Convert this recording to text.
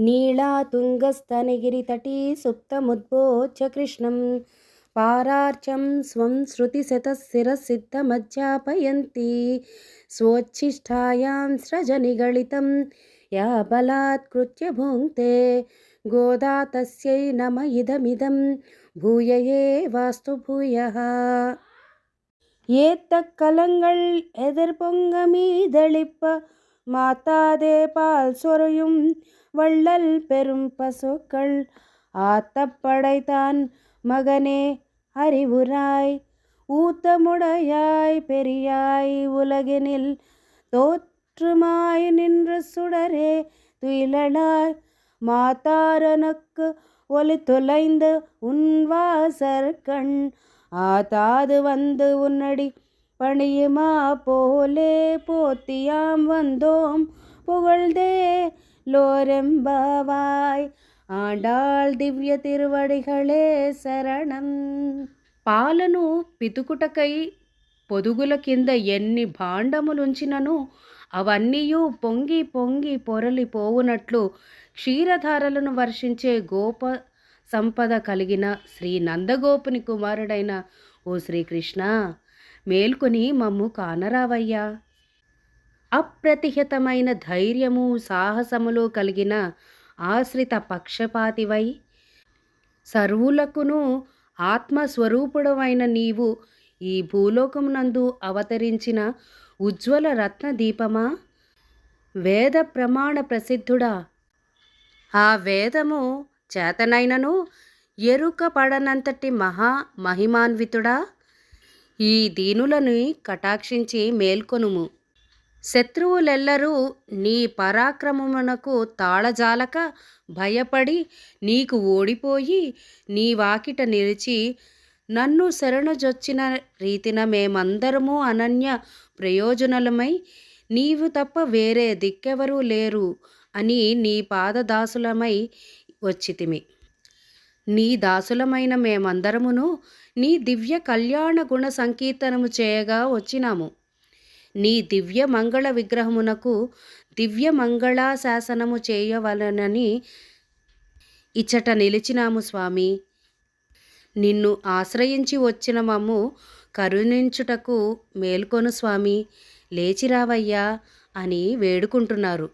नीलातुङ्गस्तनगिरितटी सुप्तमुद्बोध्य कृष्णं पारार्चं स्वं श्रुतिशतशिरसिद्धमध्यापयन्ती स्वोच्छिष्टायां स्रजनिगलितं या बलात्कृत्य भुङ्क्ते गोदा तस्यै नम इदमिदं भूय वास्तु भूयः ஏத்தக்கலங்கள் எதிர்பொங்க மீதளிப்ப மாத்தாதே பால் சொரையும் வள்ளல் பெரும் பசுக்கள். ஆத்தப்படைத்தான் மகனே அறிவுராய். ஊத்தமுடையாய் பெரியாய் உலகினில் தோற்றுமாய் நின்று சுடரே துயிலளாய் மாத்தாரனுக்கு ஒலி தொலைந்து உன்வாசற்கண் ஆத்தாது வந்து உன்னடி பணியுமா? போலே போத்தியாம் வந்தோம். புகழ்தே లోరెంబవాయ్ ஆண்டாள் దివ్య திருவடிகளே శరణం పాలను పితుకుటకై పొదుగుల కింద ఎన్ని భాండములుంచినను అవన్నీయూ పొంగి పొంగి పొరలి పోవునట్లు క్షీరధారలను వర్షించే గోప సంపద కలిగిన శ్రీ నందగోపుని కుమారుడైన ఓ శ్రీకృష్ణ మేల్కొని మమ్ము కానరావయ్యా అప్రతిహితమైన ధైర్యము సాహసములు కలిగిన ఆశ్రిత పక్షపాతివై. సర్వులకును ఆత్మస్వరూపుడవైన నీవు ఈ భూలోకమునందు అవతరించిన ఉజ్వల రత్న దీపమా వేద ప్రమాణ ప్రసిద్ధుడా. ఆ వేదము చేతనైనను ఎరుక పడనంతటి మహా మహిమాన్వితుడా. ఈ దీనులను కటాక్షించి మేల్కొనుము. శత్రువులెల్లరూ నీ పరాక్రమమునకు తాళజాలక భయపడి నీకు ఓడిపోయి నీ వాకిట నిలిచి నన్ను శరణుజొచ్చిన రీతిన మేమందరము అనన్య ప్రయోజనలమై నీవు తప్ప వేరే దిక్కెవరూ లేరు అని నీ పాదదాసులమై వచ్చితిమి. నీ దాసులమైన మేమందరమును నీ దివ్య కళ్యాణ గుణ సంకీర్తనము చేయగా వచ్చినాము. నీ దివ్య మంగళ విగ్రహమునకు దివ్య మంగళాశాసనము చేయవలనని ఇచ్చట నిలిచినాము స్వామి. నిన్ను ఆశ్రయించి వచ్చిన మమ్ము కరుణించుటకు మేల్కొను స్వామి. లేచిరావయ్యా అని వేడుకుంటున్నారు.